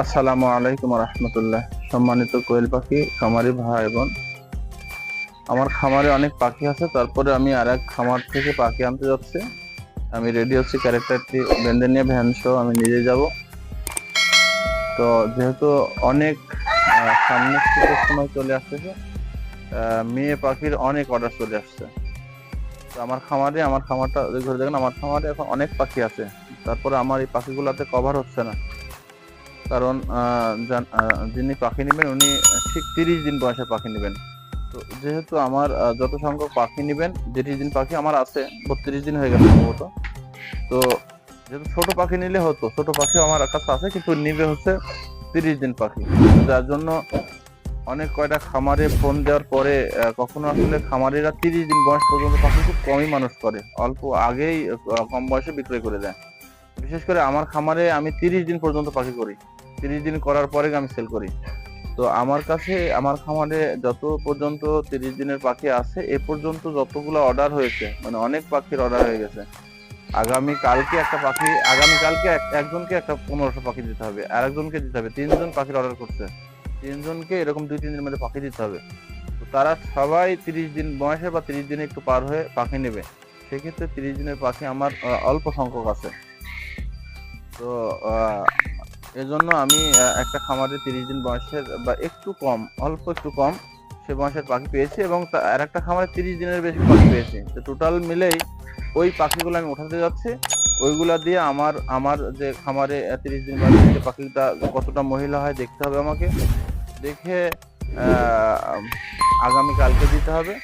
আসসালামু আলাইকুম রহমতুল্লাহ। সম্মানিত কোয়েল পাখি, খামারি ভাই বোন। আমার খামারে অনেক পাখি আছে, তারপরে আমি আর এক খামার থেকে পাখি আনতে যাচ্ছি। আমি রেডি হচ্ছি ক্যারেক্টারটি, বেঁধে নিয়ে ভ্যান সহ আমি নিজে যাব। তো যেহেতু অনেক সামনে শীতের সময় চলে আসতেছে মেয়ে পাখির অনেক অর্ডার চলে আসছে। তো আমার খামারে, আমার খামারটা, ঘুরে দেখেন, আমার খামারে এখন অনেক পাখি আছে। তারপরে আমার এই পাখিগুলোতে কভার হচ্ছে না। কারণ যিনি পাখি নেবেন, উনি ঠিক তিরিশ দিন বয়সে পাখি নেবেন। তো যেহেতু আমার যত সংখ্যক পাখি নেবেন তিরিশ দিন পাখি আমার আছে, বত্রিশ দিন হয়ে গেছে সম্ভবত। তো যেহেতু ছোট পাখি নিলে হতো, ছোট পাখি আমার কাছে আছে, কিন্তু নিবে হচ্ছে তিরিশ দিন পাখি। যার জন্য অনেক কয়টা খামারে ফোন দেওয়ার পরে কখনো আসলে খামারিরা তিরিশ দিন বয়স পর্যন্ত পাখি খুব কমই মানুষ করে। অল্প আগেই কম বয়সে বিক্রয় করে দেয়। বিশেষ করে আমার খামারে আমি তিরিশ দিন পর্যন্ত পাখি করি। তিরিশ দিন করার পরে আমি সেল করি। তো আমার কাছে, আমার খামারে যত পর্যন্ত তিরিশ দিনের পাখি আছে, এ পর্যন্ত যতগুলো অর্ডার হয়েছে মানে অনেক পাখির অর্ডার হয়ে গেছে। আগামী কালকে একটা পাখি, আগামী কালকে এক- একজনকে একটা পনেরোশো পাখি দিতে হবে আর একজনকে দিতে হবে। তিনজন পাখির অর্ডার করছে। তিনজনকে এরকম দুই, তিন দিনের মধ্যে পাখি দিতে হবে। তো তারা সবাই তিরিশ দিন বয়সে বা তিরিশ দিনে একটু পার হয়ে পাখি নেবে। সেক্ষেত্রে তিরিশ দিনের পাখি আমার অল্প সংখ্যক আছে। তো এজন্য আমি একটা খামারে তিরিশ দিন বয়সের বা একটু কম অল্প একটু কম সে বয়সের পাখি পেয়েছি এবং আর একটা খামারে তিরিশ দিনের বেশি পাখি পেয়েছি। তো টোটাল মিলেই ওই পাখিগুলো আমি উঠাতে যাচ্ছি। ওইগুলা দিয়ে আমার আমার যে খামারে তিরিশ দিন বয়সের যে পাখিটা কতটা মহিলা হয় দেখতে হবে আমাকে। দেখে আহ, আগামী কালকে দিতে হবে।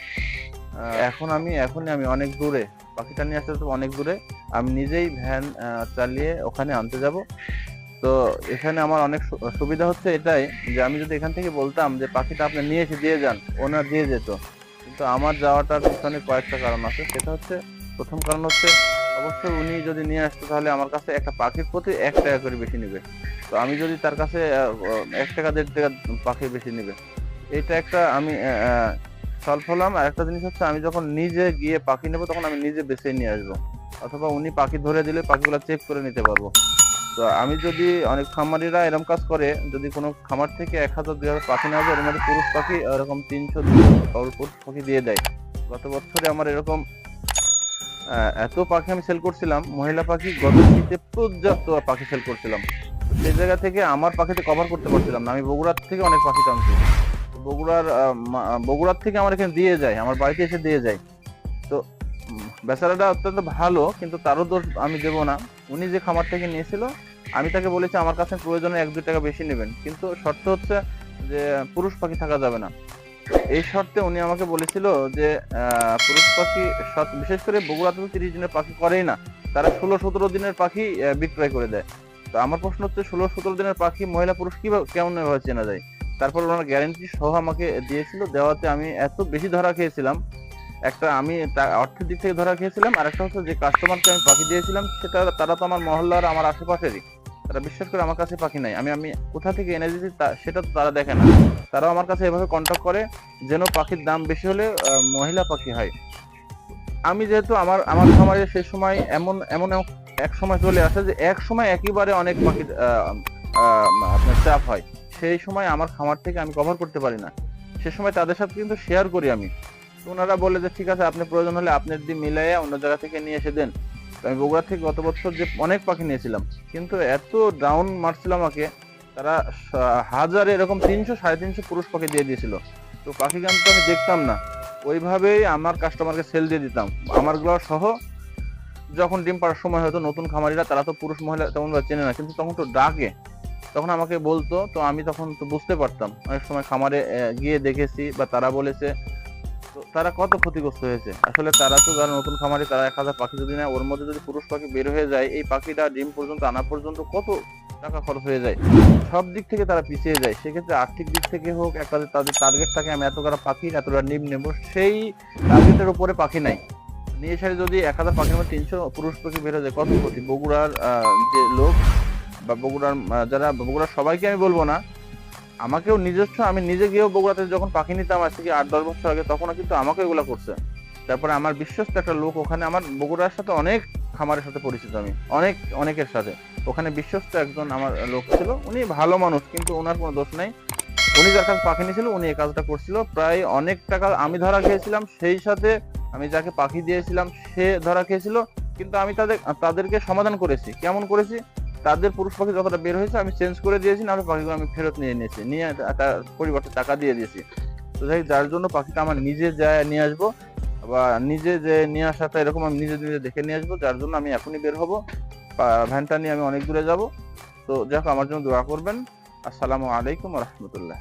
এখন আমি এখনই আমি অনেক দূরে পাখিটা নিয়ে আসতে অনেক দূরে। আমি নিজেই ভ্যান চালিয়ে ওখানে আনতে যাব। তো এখানে আমার অনেক সুবিধা হচ্ছে এটাই যে আমি যদি এখান থেকে বলতাম যে, পাখিটা আপনি নিয়ে এসে দিয়ে যান। ওনার দিয়ে যেত। কিন্তু আমার যাওয়াটার পিছনে কয়েকটা কারণ আছে। সেটা হচ্ছে, প্রথম কারণ হচ্ছে, অবশ্যই উনি যদি নিয়ে আসতো তাহলে আমার কাছে একটা পাখির প্রতি এক টাকা করে বেশি নেবে। তো আমি যদি তার কাছে এক টাকা, দেড় টাকা পাখি বেশি নেবে। এটা একটা আমি সলভ হলাম। আর একটা জিনিস হচ্ছে, আমি যখন নিজে গিয়ে পাখি নেব, তখন আমি নিজে বেছে নিয়ে আসব। অথবা উনি পাখি ধরে দিলে পাখিগুলো চেক করে নিতে পারব। তো আমি যদি অনেক খামারিরা এরকম কাজ করে, যদি কোনো খামার থেকে এক হাজার, দুই হাজার পাখি নেওয়া যায়, এর মধ্যে পুরুষ পাখি এরকম তিনশো পুরুষ পাখি দিয়ে দেয়। গত বছরে আমার এরকম এত পাখি আমি সেল করছিলাম, মহিলা পাখি গত শীতে পর্যাপ্ত পাখি সেল করছিলাম। সেই জায়গা থেকে আমার পাখিতে কভার করতে পারছিলাম না। আমি বগুড়ার থেকে অনেক পাখি টানছি। বগুড়ার বগুড়ার থেকে আমার এখানে দিয়ে যায়, আমার বাড়িতে এসে দিয়ে যায়। বেচারাটা অত্যন্ত ভালো, কিন্তু তারও দোষ আমি দেবো না। উনি যে খামার থেকে নিয়েছিল, আমি তাকে বলেছি, আমার কাছে প্রয়োজনে এক দুই টাকা বেশি নেবেন। কিন্তু শর্ত হচ্ছে যে, পুরুষ পাখি থাকা যাবে না। এই শর্তে উনি আমাকে বলেছিল যে পুরুষ পাখি বিশেষ করে বগুড়াতে তো তিরিশ দিনের পাখি করেই না। তারা ষোলো সতেরো দিনের পাখি বিক্রয় করে দেয়। তো আমার প্রশ্ন হচ্ছে, ষোলো সতেরো দিনের পাখি মহিলা পুরুষ কীভাবে কেমন ভাবে চেনা যায়? তারপর ওনার গ্যারেন্টি সহ আমাকে দিয়েছিল। দেওয়াতে আমি এত বেশি ধরা খেয়েছিলাম একটা আমি অর্থের দিক থেকে ধরা খেয়েছিলাম, আর একটা হচ্ছে যে কাস্টমারকে আমি পাখি দিয়েছিলাম, সেটা তারা তো আমার মহল্লার আমার আশেপাশেরই। তারা বিশ্বাস করে আমার কাছে পাখি নাই। আমি আমি কোথা থেকে এনে দিয়েছি তা- সেটা তো তারা দেখে না। তারাও আমার কাছে এভাবে কন্ট্যাক্ট করে যেন পাখির দাম বেশি হলে মহিলা পাখি হয়। আমি যেহেতু আমার আমার খামারে সেই সময় এমন এমন এক- সময় চলে আসে যে এক সময় একেবারে অনেক পাখির আপনার চাপ হয়। সেই সময় আমার খামার থেকে আমি কভার করতে পারি না। সে সময় তাদের সাথে কিন্তু শেয়ার করি আমি। ওনারা বলে যে, ঠিক আছে, আপনি প্রয়োজন হলে আপনার দিয়ে মিলাইয়া অন্য জায়গা থেকে নিয়ে এসে দেন। আমি বগুড়া থেকে গত বছর যে অনেক পাখি নিয়েছিলাম, কিন্তু এত ডাউন মারছিল আমাকে, তারা হাজারে এরকম তিনশো, সাড়ে তিনশো পুরুষ পাখি দিয়ে দিয়েছিল। তো পাখি গান তো আমি দেখতাম না। ওইভাবেই আমার কাস্টমারকে সেল দিয়ে দিতাম। আমারগুলো সহ যখন ডিম পাড়ার সময় হতো নতুন খামারিরা, তারা তো পুরুষ, মহিলা তেমন ভাবে চেনে না, কিন্তু তখন তো ডাকে। তখন আমাকে বলতো, তো আমি তখন তো বুঝতে পারতাম। অনেক সময় খামারে গিয়ে দেখেছি বা তারা বলেছে তারা কত ক্ষতিগ্রস্ত হয়েছে? আসলে তারা তো যারা নতুন খামারে, তারা এক হাজার পাখি যদি নেয়, ওর মধ্যে যদি পুরুষ পাখি বের হয়ে যায়, এই পাখিটা ডিম পর্যন্ত, আনা পর্যন্ত কত টাকা খরচ হয়ে যায়? সব দিক থেকে তারা পিছিয়ে যায়। সেক্ষেত্রে আর্থিক দিক থেকে হোক, একটা তাদের টার্গেট থাকে, আমি এতটা পাখি এতটা নিম নেব, সেই টার্গেটের উপরে পাখি নাই। নিয়ে এসে যদি এক হাজার পাখির মধ্যে তিনশো পুরুষ পাখি বের হয়ে যায়, কত ক্ষতি? বগুড়ার যে লোক বা বগুড়ার যারা, বগুড়ার সবাইকে আমি বলব না আমাকেও নিজস্ব, আমি নিজে গিয়েও বগুড়াতে যখন পাখি নিতাম আজ থেকে আট, দশ বছর আগে, তখনও কিন্তু আমাকে এগুলা করছে। তারপরে আমার বিশ্বস্ত একটা লোক ওখানে, আমার বগুড়ার সাথে অনেক খামারের সাথে পরিচিত আমি, অনেক, অনেকের সাথে। ওখানে বিশ্বস্ত একজন আমার লোক ছিল, উনি ভালো মানুষ, কিন্তু ওনার কোনো দোষ নাই। উনি যার কাছে পাখি নিয়েছিল, উনি এই কাজটা করছিল। প্রায় অনেক টাকা আমি ধরা খেয়েছিলাম, সেই সাথে আমি যাকে পাখি দিয়েছিলাম, সে ধরা খেয়েছিল। কিন্তু আমি তাদের, তাদেরকে সমাধান করেছি। কেমন করেছি? তাদের পুরুষ পাখি যতটা বের হয়েছে, আমি চেঞ্জ করে দিয়েছি না পাখিগুলো আমি ফেরত নিয়ে নিয়েছি নিয়ে তার পরিবর্তে টাকা দিয়ে দিয়েছি। তো যাই, যার জন্য পাখিটা আমার নিজে যায় নিয়ে আসব, বা নিজে যে নিয়ে আসাটা এরকম আমি নিজে নিজে দেখে নিয়ে আসব, যার জন্য আমি এখনই বের হব। ভ্যানটা নিয়ে আমি অনেক দূরে যাব। তো দেখো আমার জন্য দোয়া করবেন। আসসালামু আলাইকুম রহমতুল্লাহ।